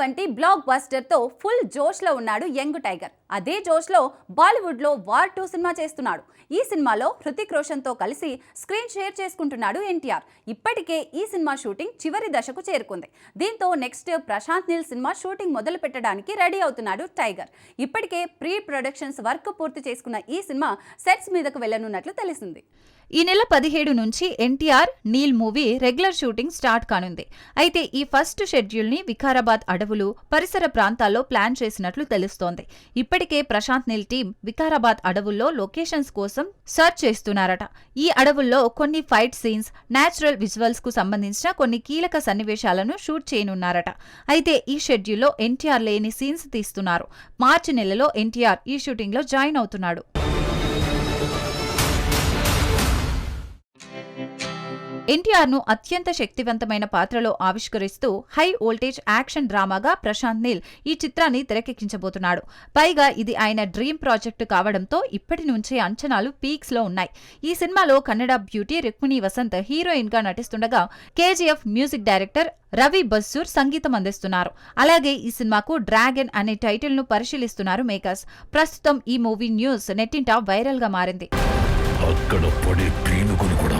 వంటి black బస్టర్తో full జోష్లో ఉన్నాడు young tiger. అదే జోష్లో బాలీవుడ్లో వార్ టూ సినిమా చేస్తున్నాడు. ఈ సినిమాలో హృతిక్ రోషన్తో కలిసి స్క్రీన్ షేర్ చేసుకుంటున్నాడు ఎన్టీఆర్. ఇప్పటికే ఈ సినిమా షూటింగ్ చివరి దశకు చేరుకుంది. దీంతో next Prashanth Neel cinema shooting మొదలు పెట్టడానికి రెడీ అవుతున్నాడు టైగర్. ఇప్పటికే ప్రీ ప్రొడక్షన్స్ వర్క్ పూర్తి చేసుకున్న ఈ సినిమా సెట్స్ మీదకు వెళ్ళనున్నట్లు తెలిసింది. ఈ నెల పదిహేడు నుంచి NTR Neel movie regular shooting start కానుంది. అయితే ఈ ఫస్ట్ షెడ్యూల్ని వికారాబాద్ అడవులు పరిసర ప్రాంతాల్లో ప్లాన్ చేసినట్లు తెలుస్తోంది. ఇప్పటికే ప్రశాంత్ నిల్ టీం వికారాబాద్ అడవుల్లో లొకేషన్స్ కోసం సర్చ్ చేస్తున్నారట. ఈ అడవుల్లో కొన్ని ఫైట్ సీన్స్ న్యాచురల్ విజువల్స్కు సంబంధించిన కొన్ని కీలక సన్నివేశాలను షూట్ చేయనున్నారట. అయితే ఈ షెడ్యూల్లో ఎన్టీఆర్ లేని సీన్స్ తీస్తున్నారు. మార్చి నెలలో ఎన్టీఆర్ ఈ షూటింగ్లో జాయిన్ అవుతున్నాడు. ఎన్టీఆర్ను అత్యంత శక్తివంతమైన పాత్రలో ఆవిష్కరిస్తూ హై వోల్టేజ్ యాక్షన్ డ్రామాగా ప్రశాంత్ నీల్ ఈ చిత్రాన్ని తెరకెక్కించబోతున్నాడు. పైగా ఇది ఆయన డ్రీమ్ ప్రాజెక్టు కావడంతో ఇప్పటి నుంచే అంచనాలు పీక్స్లో ఉన్నాయి. ఈ సినిమాలో కన్నడ బ్యూటీ రుక్మిణి వసంత్ హీరోయిన్గా నటిస్తుండగా KGF music director Ravi Basrur సంగీతం అందిస్తున్నారు. అలాగే ఈ సినిమాకు డ్రాగన్ అనే టైటిల్ను పరిశీలిస్తున్నారు మేకర్స్. ప్రస్తుతం ఈ మూవీ న్యూస్ నెట్టింట వైరల్గా మారింది. అక్కడ పడే పీనుకుని కూడా